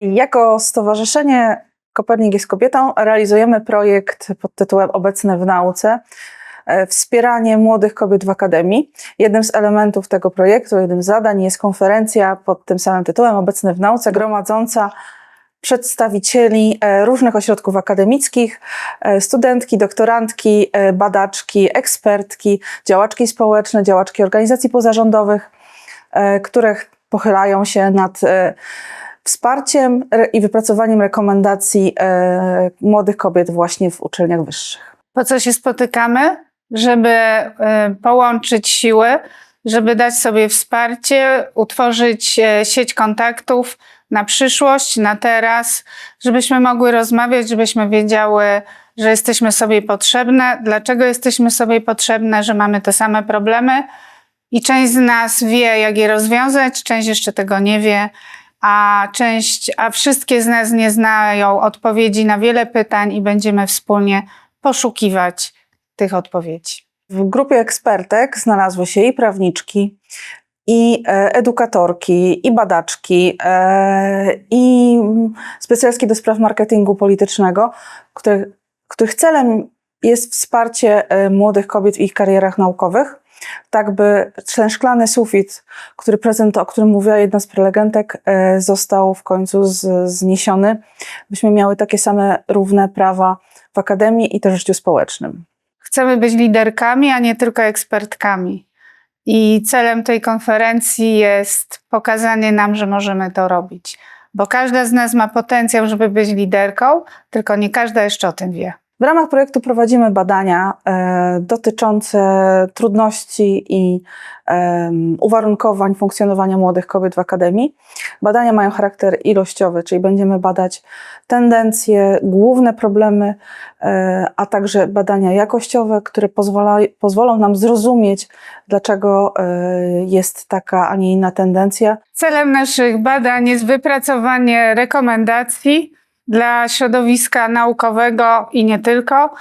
Jako Stowarzyszenie Kopernik jest kobietą realizujemy projekt pod tytułem Obecne w nauce. e, Wspieranie młodych kobiet w akademii. Jednym z elementów tego projektu, jednym z zadań jest konferencja pod tym samym tytułem Obecne w nauce, gromadząca przedstawicieli e, różnych ośrodków akademickich, e, studentki, doktorantki, badaczki, ekspertki, działaczki społeczne, działaczki organizacji pozarządowych, które pochylają się nad wsparciem i wypracowaniem rekomendacji e, młodych kobiet właśnie w uczelniach wyższych. Po co się spotykamy? Żeby e, połączyć siły, żeby dać sobie wsparcie, utworzyć e, sieć kontaktów na przyszłość, na teraz, żebyśmy mogły rozmawiać, żebyśmy wiedziały, że jesteśmy sobie potrzebne, dlaczego jesteśmy sobie potrzebne, że mamy te same problemy i część z nas wie, jak je rozwiązać, część jeszcze tego nie wie, a część, a wszystkie z nas nie znają odpowiedzi na wiele pytań i będziemy wspólnie poszukiwać tych odpowiedzi. W grupie ekspertek znalazły się i prawniczki, i e, edukatorki, i badaczki, e, i specjalistki do spraw marketingu politycznego, których, których celem jest wsparcie e, młodych kobiet w ich karierach naukowych, tak by ten szklany sufit, który prezent, o którym mówiła jedna z prelegentek, e, został w końcu z, zniesiony, byśmy miały takie same równe prawa w akademii i też w życiu społecznym. Chcemy być liderkami, a nie tylko ekspertkami. I celem tej konferencji jest pokazanie nam, że możemy to robić. Bo każda z nas ma potencjał, żeby być liderką, tylko nie każda jeszcze o tym wie. W ramach projektu prowadzimy badania e, dotyczące trudności i em, uwarunkowań funkcjonowania młodych kobiet w akademii. Badania mają charakter ilościowy, czyli będziemy badać tendencje, główne problemy, e, a także badania jakościowe, które pozwala, pozwolą nam zrozumieć, dlaczego e, jest taka, a nie inna tendencja. Celem naszych badań jest wypracowanie rekomendacji dla środowiska naukowego i nie tylko,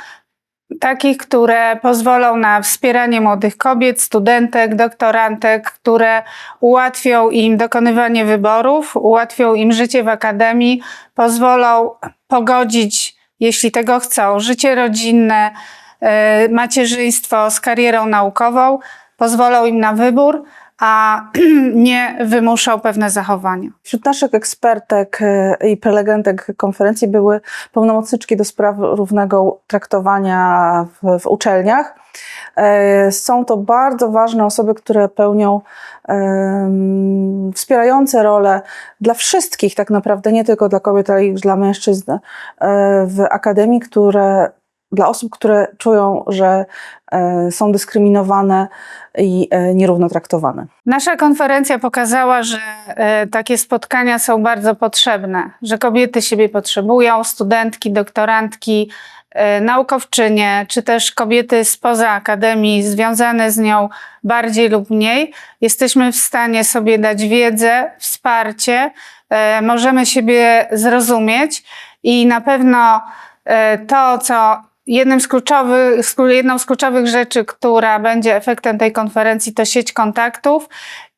takich, które pozwolą na wspieranie młodych kobiet, studentek, doktorantek, które ułatwią im dokonywanie wyborów, ułatwią im życie w akademii, pozwolą pogodzić, jeśli tego chcą, życie rodzinne, e, macierzyństwo z karierą naukową, pozwolą im na wybór, a nie wymuszą pewne zachowania. Wśród naszych ekspertek e, i prelegentek konferencji były pełnomocniczki do spraw równego traktowania w, w uczelniach. E, Są to bardzo ważne osoby, które pełnią wspierające role dla wszystkich, tak naprawdę, nie tylko dla kobiet, ale i dla mężczyzn e, w akademii, które dla osób, które czują, że e, są dyskryminowane i e, nierówno traktowane. Nasza konferencja pokazała, że e, takie spotkania są bardzo potrzebne, że kobiety siebie potrzebują, studentki, doktorantki, naukowczynie, czy też kobiety spoza akademii, związane z nią bardziej lub mniej. Jesteśmy w stanie sobie dać wiedzę, wsparcie, możemy siebie zrozumieć i na pewno to, co jednym z kluczowych, jedną z kluczowych rzeczy, która będzie efektem tej konferencji, to sieć kontaktów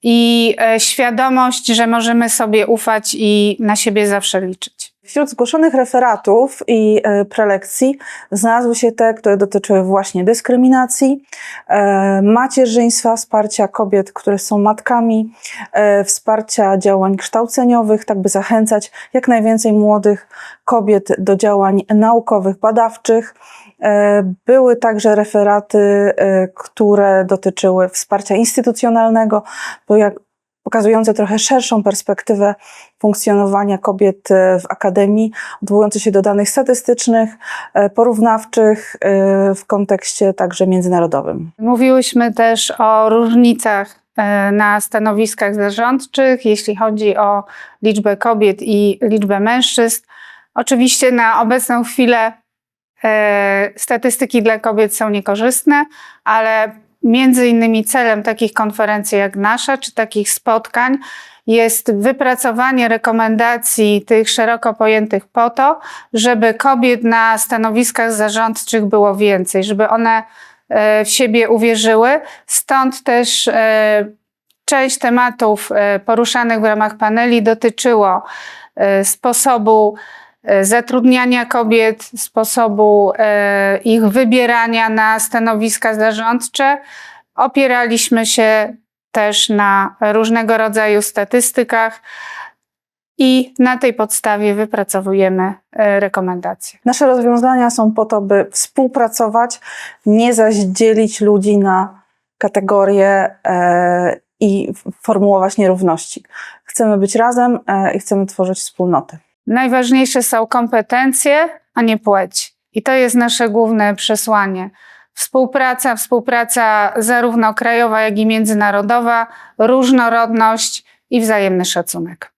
i e, świadomość, że możemy sobie ufać i na siebie zawsze liczyć. Wśród zgłoszonych referatów i e, prelekcji znalazły się te, które dotyczyły właśnie dyskryminacji, e, macierzyństwa, wsparcia kobiet, które są matkami, e, wsparcia działań kształceniowych, tak by zachęcać jak najwięcej młodych kobiet do działań naukowych, badawczych. Były także referaty, które dotyczyły wsparcia instytucjonalnego, bo jak pokazujące trochę szerszą perspektywę funkcjonowania kobiet e, w akademii, odwołujące się do danych statystycznych, e, porównawczych e, w kontekście także międzynarodowym. Mówiłyśmy też o różnicach na stanowiskach zarządczych, jeśli chodzi o liczbę kobiet i liczbę mężczyzn. Oczywiście na obecną chwilę statystyki dla kobiet są niekorzystne, ale między innymi celem takich konferencji jak nasza, czy takich spotkań jest wypracowanie rekomendacji tych szeroko pojętych po to, żeby kobiet na stanowiskach zarządczych było więcej, żeby one e, w siebie uwierzyły. Stąd też e, Część tematów e, poruszanych w ramach paneli dotyczyło sposobu zatrudniania kobiet, sposobu e, ich wybierania na stanowiska zarządcze. Opieraliśmy się też na różnego rodzaju statystykach i na tej podstawie wypracowujemy e, rekomendacje. Nasze rozwiązania są po to, by współpracować, nie zaś dzielić ludzi na kategorie e, i formułować nierówności. Chcemy być razem e, i chcemy tworzyć wspólnoty. Najważniejsze są kompetencje, a nie płeć. I to jest nasze główne przesłanie. Współpraca, współpraca zarówno krajowa, jak i międzynarodowa, różnorodność i wzajemny szacunek.